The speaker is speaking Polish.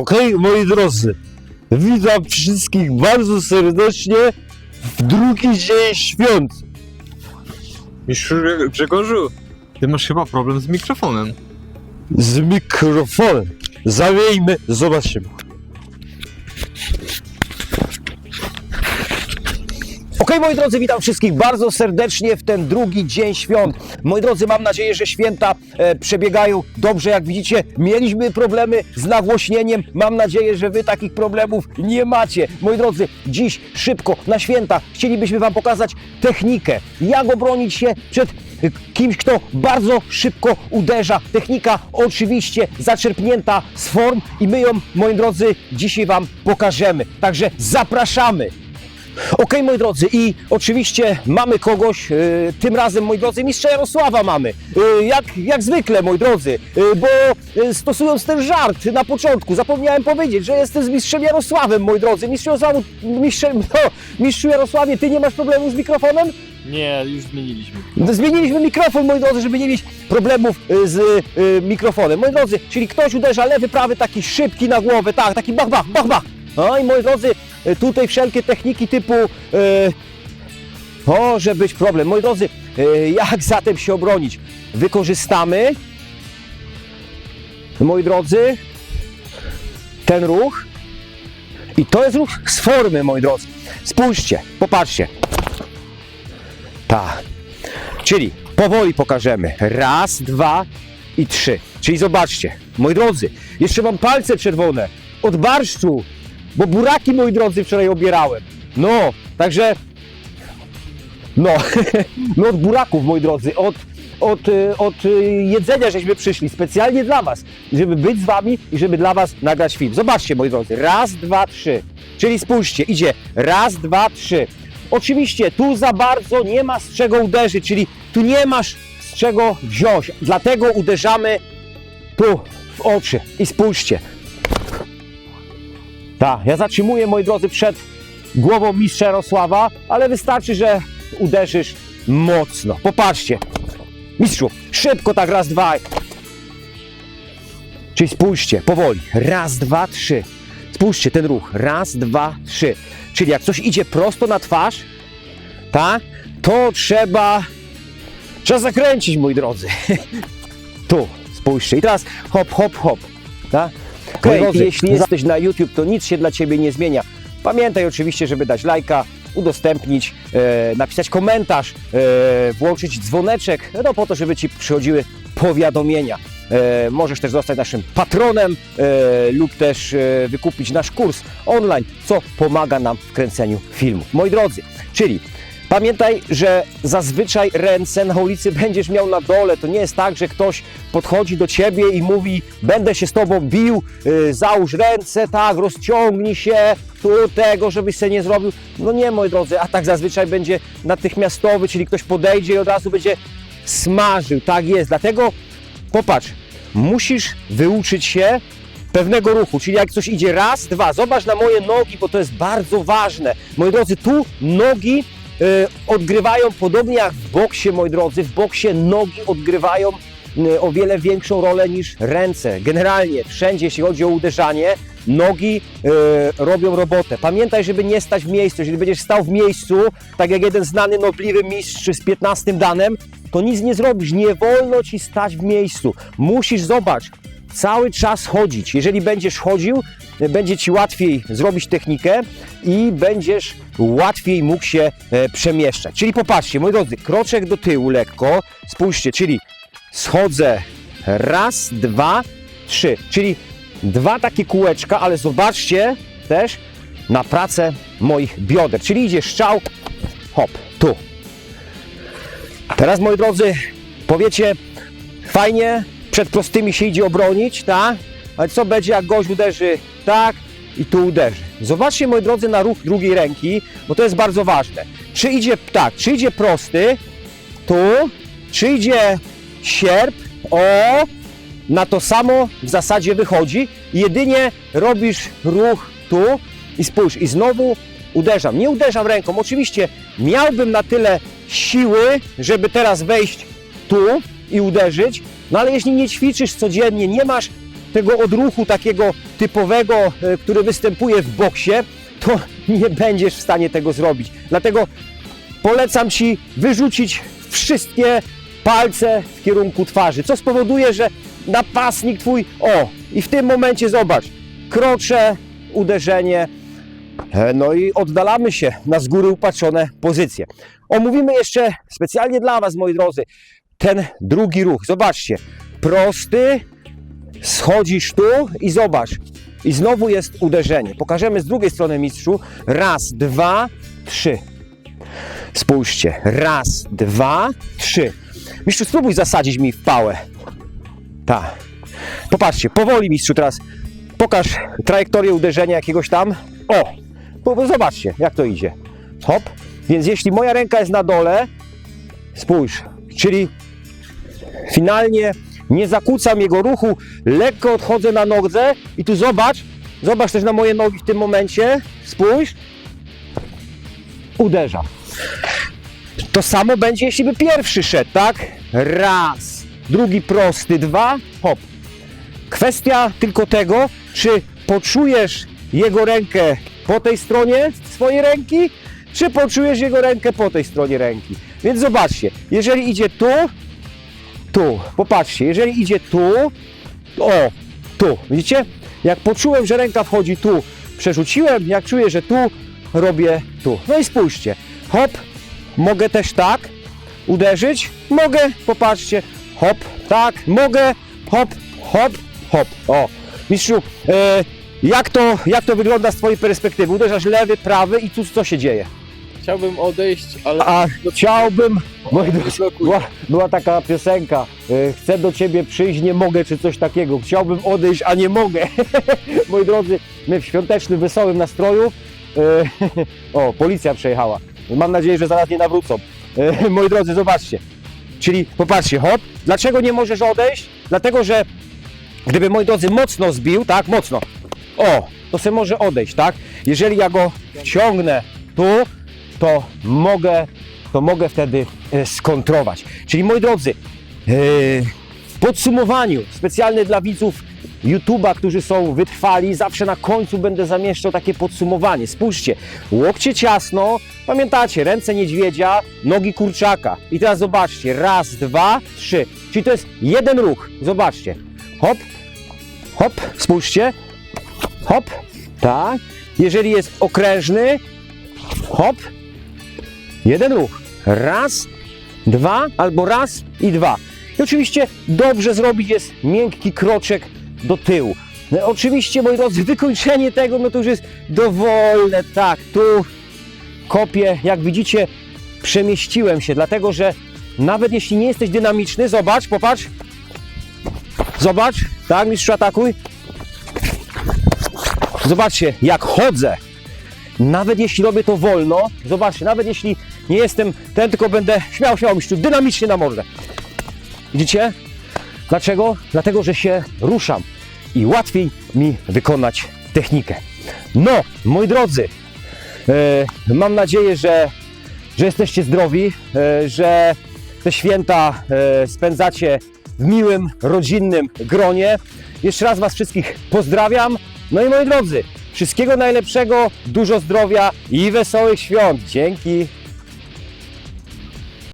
Okej, moi drodzy, witam wszystkich bardzo serdecznie w drugi dzień świąt. Mistrzu Grzegorzu, ty masz chyba problem z mikrofonem. Z mikrofonem. Zamiejmy, zobaczymy. Okej, moi drodzy, witam wszystkich bardzo serdecznie w ten drugi dzień świąt. Moi drodzy, mam nadzieję, że święta e, przebiegają dobrze. Jak widzicie, mieliśmy problemy z nagłośnieniem. Mam nadzieję, że wy takich problemów nie macie. Moi drodzy, dziś szybko na święta chcielibyśmy wam pokazać technikę, jak obronić się przed kimś, kto bardzo szybko uderza. Technika oczywiście zaczerpnięta z form i my ją, moi drodzy, dzisiaj wam pokażemy. Także zapraszamy. Okej, moi drodzy, i oczywiście mamy kogoś, e, tym razem, moi drodzy, mistrza Jarosława mamy. E, jak, jak zwykle, moi drodzy, e, bo e, stosując ten żart na początku, zapomniałem powiedzieć, że jestem z mistrzem Jarosławem, moi drodzy. Mistrz Jarosławu, mistrzem, no, mistrzu Jarosławie, ty nie masz problemu z mikrofonem? Nie, już zmieniliśmy. Zmieniliśmy mikrofon, moi drodzy, żeby nie mieć problemów y, z y, mikrofonem. Moi drodzy, czyli ktoś uderza lewy, prawy, taki szybki na głowę, tak, taki bach, bach, bach, bach. No i moi drodzy, y, tutaj wszelkie techniki typu... Y, może być problem. Moi drodzy, y, jak zatem się obronić? Wykorzystamy, moi drodzy, ten ruch i to jest ruch z formy, moi drodzy. Spójrzcie, popatrzcie. Tak. Czyli powoli pokażemy. Raz, dwa i trzy. Czyli zobaczcie, moi drodzy, jeszcze mam palce czerwone od barszczu, bo buraki, moi drodzy, wczoraj obierałem. No, także no, no od buraków, moi drodzy, od, od, y, od y, jedzenia żeśmy przyszli specjalnie dla Was, żeby być z Wami i żeby dla Was nagrać film. Zobaczcie, moi drodzy, raz, dwa, trzy. Czyli spójrzcie, idzie raz, dwa, trzy. Oczywiście tu za bardzo nie ma z czego uderzyć, czyli tu nie masz z czego wziąć, dlatego uderzamy tu w oczy i spójrzcie. Tak, ja zatrzymuję, moi drodzy, przed głową mistrza Jarosława, ale wystarczy, że uderzysz mocno. Popatrzcie. Mistrzu, szybko tak, raz, dwa. Czyli spójrzcie, powoli. Raz, dwa, trzy. Spójrzcie ten ruch. Raz, dwa, trzy. Czyli jak coś idzie prosto na twarz, tak, to trzeba, trzeba zakręcić, moi drodzy. tu, spójrzcie. I teraz hop, hop, hop. Tak? Okej, drodzy, jeśli jesteś na YouTube, to nic się dla Ciebie nie zmienia. Pamiętaj oczywiście, żeby dać lajka, udostępnić, e, napisać komentarz, e, włączyć dzwoneczek, no po to, żeby Ci przychodziły powiadomienia. E, możesz też zostać naszym patronem e, lub też e, wykupić nasz kurs online, co pomaga nam w kręceniu filmów. Moi drodzy, czyli Pamiętaj, że zazwyczaj ręce na ulicy będziesz miał na dole. To nie jest tak, że ktoś podchodzi do ciebie i mówi: Będę się z tobą bił, yy, załóż ręce, tak, rozciągnij się, tu tego, żebyś sobie nie zrobił. No nie, moi drodzy, a tak zazwyczaj będzie natychmiastowy, czyli ktoś podejdzie i od razu będzie smażył. Tak jest. Dlatego popatrz, musisz wyuczyć się pewnego ruchu, czyli jak coś idzie raz, dwa, zobacz na moje nogi, bo to jest bardzo ważne. Moi drodzy, tu nogi y, odgrywają podobnie jak w boksie, moi drodzy, w boksie nogi odgrywają y, o wiele większą rolę niż ręce. Generalnie wszędzie, jeśli chodzi o uderzanie, nogi y, robią robotę. Pamiętaj, żeby nie stać w miejscu. Jeżeli będziesz stał w miejscu, tak jak jeden znany nobliwy mistrz z 15 danem, to nic nie zrobisz. Nie wolno ci stać w miejscu. Musisz, zobacz, cały czas chodzić. Jeżeli będziesz chodził, będzie ci łatwiej zrobić technikę i będziesz łatwiej mógł się e, przemieszczać. Czyli popatrzcie, moi drodzy, kroczek do tyłu lekko, spójrzcie, czyli schodzę raz, dwa, trzy, czyli dwa takie kółeczka, ale zobaczcie też na pracę moich bioder, czyli idzie strzał, hop, tu. Teraz, moi drodzy, powiecie, fajnie, przed prostymi się idzie obronić, tak? Ale co będzie, jak gość uderzy tak i tu uderzy? Zobaczcie, moi drodzy, na ruch drugiej ręki, bo to jest bardzo ważne. Czy idzie tak, czy idzie prosty, tu, czy idzie sierp, o, na to samo w zasadzie wychodzi. Jedynie robisz ruch tu i spójrz, i znowu uderzam. Nie uderzam ręką. Oczywiście miałbym na tyle siły, żeby teraz wejść tu i uderzyć, no ale jeśli nie ćwiczysz codziennie, nie masz tego odruchu takiego typowego, e, który występuje w boksie, to nie będziesz w stanie tego zrobić. Dlatego polecam Ci wyrzucić wszystkie palce w kierunku twarzy, co spowoduje, że napastnik Twój, o, i w tym momencie zobacz, krocze, uderzenie, e, no i oddalamy się na z góry upatrzone pozycje. Omówimy jeszcze specjalnie dla Was, moi drodzy, ten drugi ruch. Zobaczcie, prosty, schodzisz tu i zobacz. I znowu jest uderzenie. Pokażemy z drugiej strony mistrzu. Raz, dwa, trzy. Spójrzcie. Raz, dwa, trzy. Mistrzu, spróbuj zasadzić mi w pałę. Tak. Popatrzcie, powoli mistrzu teraz. Pokaż trajektorię uderzenia jakiegoś tam. O! Zobaczcie, jak to idzie. Hop. Więc jeśli moja ręka jest na dole, spójrz, czyli finalnie nie zakłócam jego ruchu, lekko odchodzę na nodze i tu zobacz, zobacz też na moje nogi w tym momencie, spójrz, uderza. To samo będzie, jeśli by pierwszy szedł, tak? Raz, drugi prosty, dwa, hop. Kwestia tylko tego, czy poczujesz jego rękę po tej stronie swojej ręki, czy poczujesz jego rękę po tej stronie ręki. Więc zobaczcie, jeżeli idzie tu, tu, popatrzcie, jeżeli idzie tu, o, tu, widzicie? Jak poczułem, że ręka wchodzi tu, przerzuciłem, jak czuję, że tu, robię tu. No i spójrzcie, hop, mogę też tak uderzyć, mogę, popatrzcie, hop, tak, mogę, hop, hop, hop, o. Mistrzu, e, jak, to, jak to wygląda z Twojej perspektywy? Uderzasz lewy, prawy i tu co się dzieje? Chciałbym odejść, ale A chciałbym, moi drodzy, była, była taka piosenka, e, chcę do ciebie przyjść, nie mogę, czy coś takiego. Chciałbym odejść, a nie mogę. Moi drodzy, my w świątecznym, wesołym nastroju. E, o, policja przejechała. Mam nadzieję, że zaraz nie nawrócą. E, moi drodzy, zobaczcie. Czyli popatrzcie, hop, dlaczego nie możesz odejść? Dlatego, że gdyby, moi drodzy, mocno zbił, tak, mocno, o, to se może odejść, tak? Jeżeli ja go wciągnę tu, to mogę, to mogę wtedy e, skontrować. Czyli moi drodzy, e, w podsumowaniu specjalnie dla widzów YouTube'a, którzy są wytrwali, zawsze na końcu będę zamieszczał takie podsumowanie. Spójrzcie, łokcie ciasno, pamiętacie, ręce niedźwiedzia, nogi kurczaka. I teraz zobaczcie, raz, dwa, trzy. Czyli to jest jeden ruch. Zobaczcie. Hop, hop, spójrzcie. Hop, tak. Jeżeli jest okrężny, hop, jeden ruch. Raz, dwa, albo raz i dwa. I oczywiście dobrze zrobić jest miękki kroczek do tyłu. No, oczywiście, moi drodzy, wykończenie tego, no to już jest dowolne, tak, tu kopię, jak widzicie, przemieściłem się, dlatego że nawet jeśli nie jesteś dynamiczny, zobacz, popatrz, zobacz, tak, mistrzu atakuj, zobaczcie, jak chodzę, nawet jeśli robię to wolno, zobaczcie, nawet jeśli nie jestem ten, tylko będę śmiał, śmiał, mistrzu, dynamicznie na mordę. Widzicie? Dlaczego? Dlatego, że się ruszam i łatwiej mi wykonać technikę. No, moi drodzy, e, mam nadzieję, że, że jesteście zdrowi, e, że te święta e, spędzacie w miłym, rodzinnym gronie. Jeszcze raz Was wszystkich pozdrawiam. No i moi drodzy, wszystkiego najlepszego, dużo zdrowia i wesołych świąt. Dzięki.